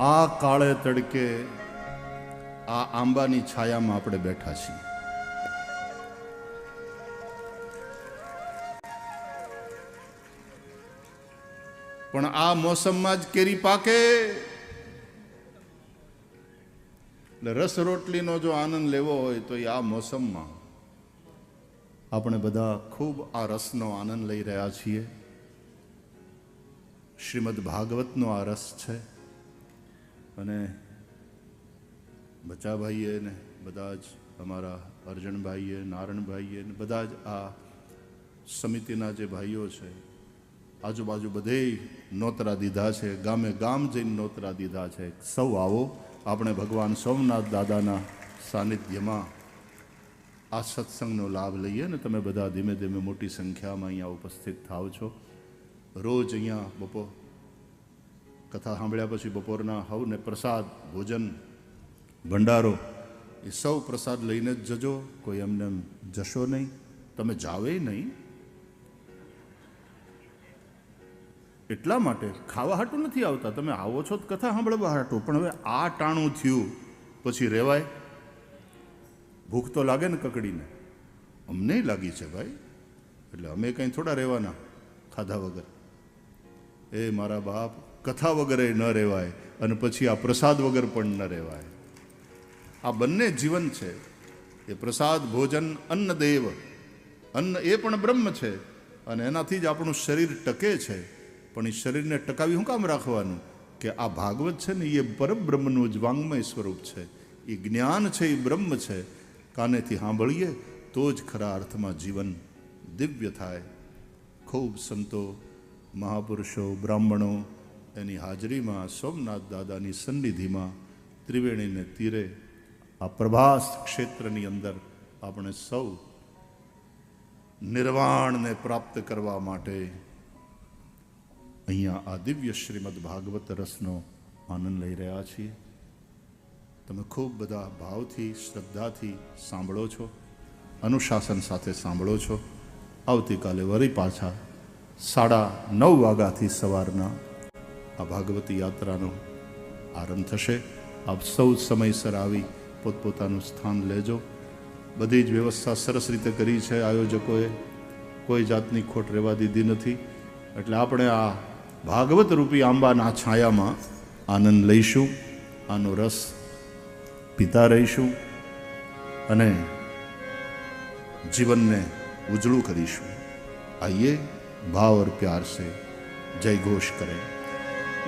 આ કાળે તડકે આ આંબાની છાયામાં આપણે બેઠા છીએ. પણ આ મોસમમાં જ કેરી પાકે. એટલે રસ રોટલીનો જો આનંદ લેવો હોય તો એ આ મોસમમાં આપણે બધા ખૂબ આ રસનો આનંદ લઈ રહ્યા છીએ. શ્રીમદ ભાગવતનો આ રસ છે. અને બચાભાઈએ ને બધા જ અમારા અર્જણભાઈએ નારણભાઈએ ને બધા જ આ સમિતિના જે ભાઈઓ છે, આજુબાજુ બધે નોતરા દીધા છે, ગામે ગામ જઈને નોતરા દીધા છે. સૌ આવો, આપણે ભગવાન સોમનાથ દાદાના સાનિધ્યમાં આ સત્સંગનો લાભ લઈએ ને તમે બધા ધીમે ધીમે મોટી સંખ્યામાં અહીંયા ઉપસ્થિત થાવ છો. રોજ અહીંયા બપોર કથા સાંભળ્યા પછી બપોરના હવને પ્રસાદ, ભોજન, ભંડારો, એ સૌ પ્રસાદ લઈને જ જજો. કોઈ એમને એમ જશો નહીં. તમે જાવે નહીં. એટલા માટે ખાવા હાટું નથી આવતા. તમે આવો છો તો કથા સાંભળવા હાટું. પણ હવે આ ટાણું થયું. પછી રહેવાય ભૂખ તો લાગે ને કકડીને. અમને લાગી છે ભાઈ. એટલે અમે કંઈ થોડા રહેવાના ખાધા વગર. એ મારા બાપ કથા વગરે ન રહેવાય અને પછી આ પ્રસાદ વગર પણ ન રહેવાય. આ બંને જીવન છે. એ પ્રસાદ, ભોજન, અન્ન દેવ. અન્ન એ પણ બ્રહ્મ છે અને એનાથી જ આપણું શરીર ટકે છે. પણ એ શરીરને ટકાવી શું કામ રાખવાનું? કે આ ભાગવત છે ને એ પરબ્રહ્મનું જ વાંગમય સ્વરૂપ છે. એ જ્ઞાન છે, એ બ્રહ્મ છે. કાનેથી સાંભળીએ તો જ ખરા અર્થમાં જીવન દિવ્ય થાય. ખૂબ સંતો, મહાપુરુષો, બ્રાહ્મણો એની હાજરીમાં સોમનાથ દાદાની સન્નિધિમાં ત્રિવેણીને તીરે આ પ્રભાસ ક્ષેત્રની અંદર આપણે સૌ નિર્વાણને પ્રાપ્ત કરવા માટે અહીંયા આ દિવ્ય શ્રીમદ ભાગવત રસનો આનંદ લઈ રહ્યા છીએ. તમે ખૂબ બધા ભાવથી, શ્રદ્ધાથી સાંભળો છો, અનુશાસન સાથે સાંભળો છો. આવતીકાલે વળી પાછા સાડા નવ વાગ્યાથી સવારના આ ભાગવત યાત્રાનો આરંભ થશે. આપ સૌ સમયસર આવી પોતપોતાનું સ્થાન લેજો. બધી જ વ્યવસ્થા સરસ રીતે કરી છે આયોજકોએ. કોઈ જાતની ખોટ રહેવા દીધી નથી. એટલે આપણે આ ભાગવત રૂપી આંબાના છાયામાં આનંદ લઈશું. આનો રસ પીતા રહીશું અને જીવનને ઉજળું કરીશું. આઈએ ભાવ ઓર પ્યાર સે. જય ઘોષ કરેં.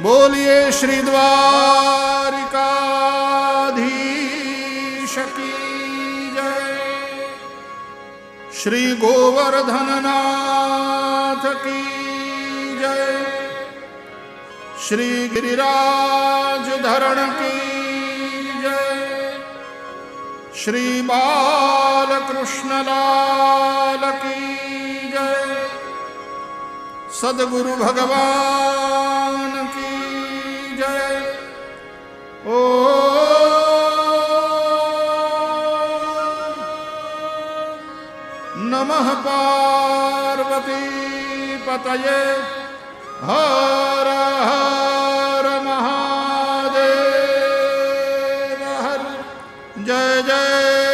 બોલીએ શ્રી દ્વારિકાધીશ કી જય. શ્રી ગોવર્ધનનાથ કી જય. શ્રી ગિરિરાજ ધરણ કી જય. શ્રી બાલકૃષ્ણલાલ કી જય. સદગુરુ ભગવાન નમઃ પાર્વતી પતયે હર હર મહાદેવ હર જય જય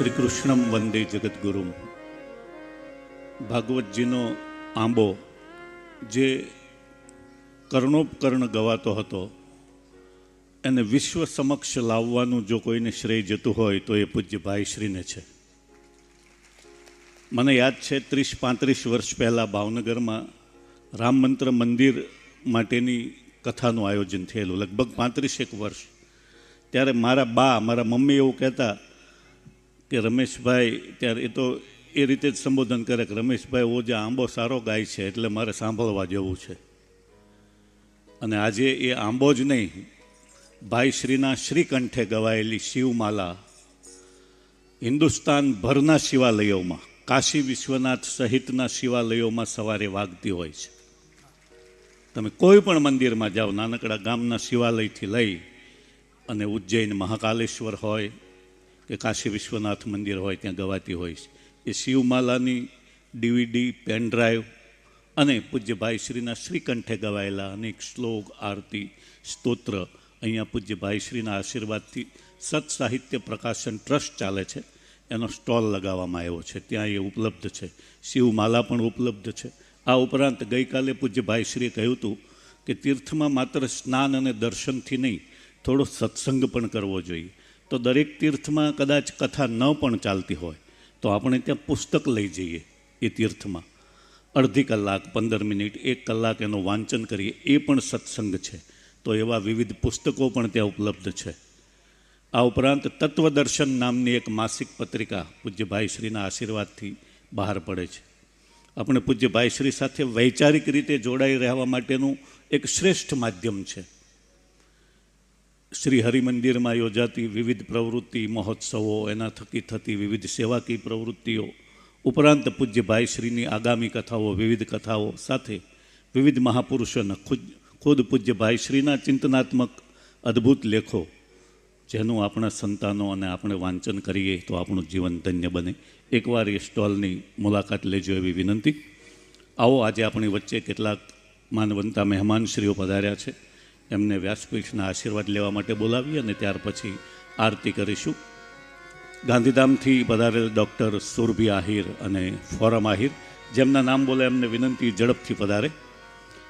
શ્રી કૃષ્ણમ વંદે જગદગુરુ ભાગવતજીનો આંબો જે કર્ણોપકર્ણ ગવાતો હતો, એને વિશ્વ સમક્ષ લાવવાનું જો કોઈને શ્રેય જતું હોય તો એ પૂજ્ય ભાઈશ્રીને છે. મને યાદ છે ત્રીસ પાંત્રીસ વર્ષ પહેલાં ભાવનગરમાં રામ મંત્ર મંદિર માટેની કથાનું આયોજન થયેલું. લગભગ પાંત્રીસેક વર્ષ. ત્યારે મારા બા, મારા મમ્મી એવું કહેતા કે રમેશભાઈ ત્યારે એ તો એ રીતે જ સંબોધન કરે કે રમેશભાઈ, ઓ જે આંબો સારો ગાય છે, એટલે મારે સાંભળવા જેવું છે. અને આજે એ આંબો જ નહીં ભાઈ શ્રીના શ્રીકંઠે ગવાયેલી શિવમાલા હિન્દુસ્તાન ભરના શિવાલયોમાં, કાશી વિશ્વનાથ સહિતના શિવાલયોમાં સવારે વાગતી હોય છે. તમે કોઈ પણ મંદિરમાં જાઓ, નાનકડા ગામના શિવાલયથી લઈ અને ઉજ્જૈન મહાકાલેશ્વર હોય કે કાશી વિશ્વનાથ મંદિર હોય, ત્યાં ગવાતી હોય છે. એ શિવમાલાની ડીવીડી પેનડ્રાઈવ અને પૂજ્યભાઈ શ્રીના શ્રીકંઠે ગવાયેલા અનેક શ્લોક, આરતી, સ્તોત્ર અહીંયા પૂજ્યભાઈ શ્રીના આશીર્વાદથી સત સાહિત્ય પ્રકાશન ટ્રસ્ટ ચાલે છે. એનો સ્ટોલ લગાવવામાં આવ્યો છે. ત્યાં એ ઉપલબ્ધ છે. શિવમાલા પણ ઉપલબ્ધ છે. આ ઉપરાંત ગઈકાલે પૂજ્યભાઈ શ્રીએ કહ્યું હતું કે તીર્થમાં માત્ર સ્નાન અને દર્શનથી નહીં, થોડો સત્સંગ પણ કરવો જોઈએ. તો દરેક તીર્થમાં કદાચ કથા ન પણ ચાલતી હોય, તો આપણે ત્યાં પુસ્તક લઈ જઈએ એ તીર્થમાં. અડધી કલાક, પંદર મિનિટ, એક કલાક એનું વાંચન કરીએ, એ પણ સત્સંગ છે. તો એવા વિવિધ પુસ્તકો પણ ત્યાં ઉપલબ્ધ છે. આ ઉપરાંત તત્વદર્શન નામની એક માસિક પત્રિકા પૂજ્યભાઈ શ્રીના આશીર્વાદથી બહાર પડે છે. આપણે પૂજ્ય ભાઈશ્રી સાથે વૈચારિક રીતે જોડાઈ રહેવા માટેનું એક શ્રેષ્ઠ માધ્યમ છે. શ્રી હરિમંદિરમાં યોજાતી વિવિધ પ્રવૃત્તિ, મહોત્સવો, એના થકી થતી વિવિધ સેવાકીય પ્રવૃત્તિઓ, ઉપરાંત પૂજ્ય ભાઈશ્રીની આગામી કથાઓ, વિવિધ કથાઓ સાથે વિવિધ મહાપુરુષોના ખુદ ખુદ પૂજ્ય ભાઈશ્રીના ચિંતનાત્મક અદ્ભુત લેખો, જેનું આપણા સંતાનો અને આપણે વાંચન કરીએ તો આપણું જીવન ધન્ય બને. એકવાર એ સ્ટોલની મુલાકાત લેજો એવી વિનંતી. આવો આજે આપણી વચ્ચે કેટલાક માનવંતા મહેમાનશ્રીઓ પધાર્યા છે. એમને વ્યાસપીઠના આશીર્વાદ લેવા માટે બોલાવી અને ત્યાર પછી આરતી કરીશું. ગાંધીધામથી પધારેલ ડૉક્ટર સુરભી આહિર અને ફોરમ આહિર, જેમના નામ બોલે એમને વિનંતી ઝડપથી પધારે.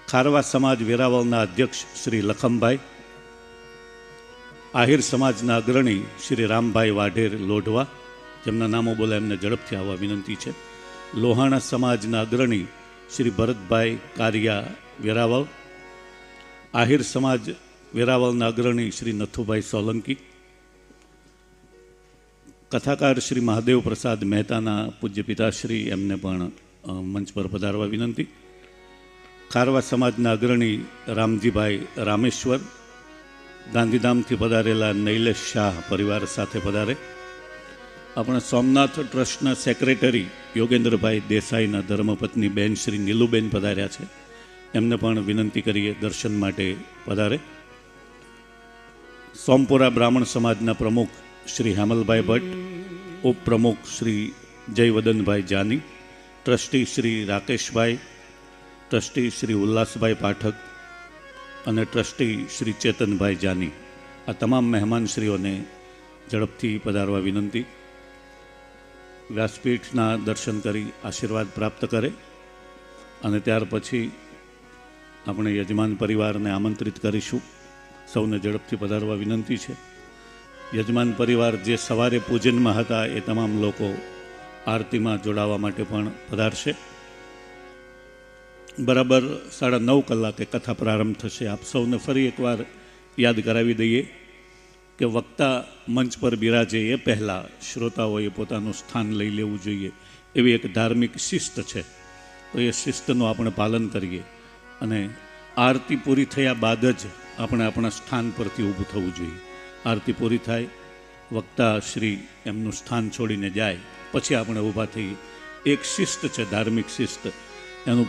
ખારવા સમાજ વેરાવળના અધ્યક્ષ શ્રી લખમભાઈ, આહિર સમાજના અગ્રણી શ્રી રામભાઈ વાઢેર લોઢવા, જેમના નામો બોલે એમને ઝડપથી આવવા વિનંતી છે. લોહાણા સમાજના અગ્રણી શ્રી ભરતભાઈ કારિયા વેરાવળ આહિર સમાજ વેરાવળના અગ્રણી શ્રી નથુભાઈ સોલંકી, કથાકાર શ્રી મહાદેવ પ્રસાદ મહેતાના પૂજ્ય પિતાશ્રી એમને પણ મંચ પર પધારવા વિનંતી. ખારવા સમાજના અગ્રણી રામજીભાઈ રામેશ્વર, ગાંધીધામથી પધારેલા નૈલેશ શાહ પરિવાર સાથે પધારે. આપણા સોમનાથ ટ્રસ્ટના સેક્રેટરી યોગેન્દ્રભાઈ દેસાઈના ધર્મપત્ની બેન શ્રી નીલુબેન પધાર્યા છે. એમને પણ વિનંતી કરીએ દર્શન માટે પધારે. સોમપુરા બ્રાહ્મણ સમાજના પ્રમુખ શ્રી હેમલભાઈ ભટ્ટ, ઉપપ્રમુખ શ્રી જયવદનભાઈ જાની, ટ્રસ્ટી શ્રી રાકેશભાઈ, ટ્રસ્ટી શ્રી ઉલ્લાસભાઈ પાઠક અને ટ્રસ્ટી શ્રી ચેતનભાઈ જાની. આ તમામ મહેમાનશ્રીઓને ઝડપથી પધારવા વિનંતી. વ્યાસપીઠના દર્શન કરી આશીર્વાદ પ્રાપ્ત કરે અને ત્યાર પછી આપણે યજમાન પરિવારને આમંત્રિત કરીશું. સૌને ઝડપથી પધારવા વિનંતી છે. યજમાન પરિવાર જે સવારે પૂજનમાં હતા એ તમામ લોકો આરતીમાં જોડાવા માટે પણ પધારશે. બરાબર સાડા નવ કલાકે કથા પ્રારંભ થશે. આપ સૌને ફરી એકવાર યાદ કરાવી દઈએ કે વક્તા મંચ પર બિરાજે એ પહેલાં શ્રોતાઓએ પોતાનું સ્થાન લઈ લેવું જોઈએ. એવી એક ધાર્મિક શિસ્ત છે. તો એ શિસ્તનું આપણે પાલન કરીએ. અને આરતી પૂરી થયા બાદ જ આપણે આપણા સ્થાન પરથી ઊભું થવું જોઈએ. આરતી પૂરી થાય, વક્તા શ્રી એમનું સ્થાન છોડીને જાય, પછી આપણે ઊભા થઈએ એક શિસ્ત છે, ધાર્મિક શિસ્ત, એનું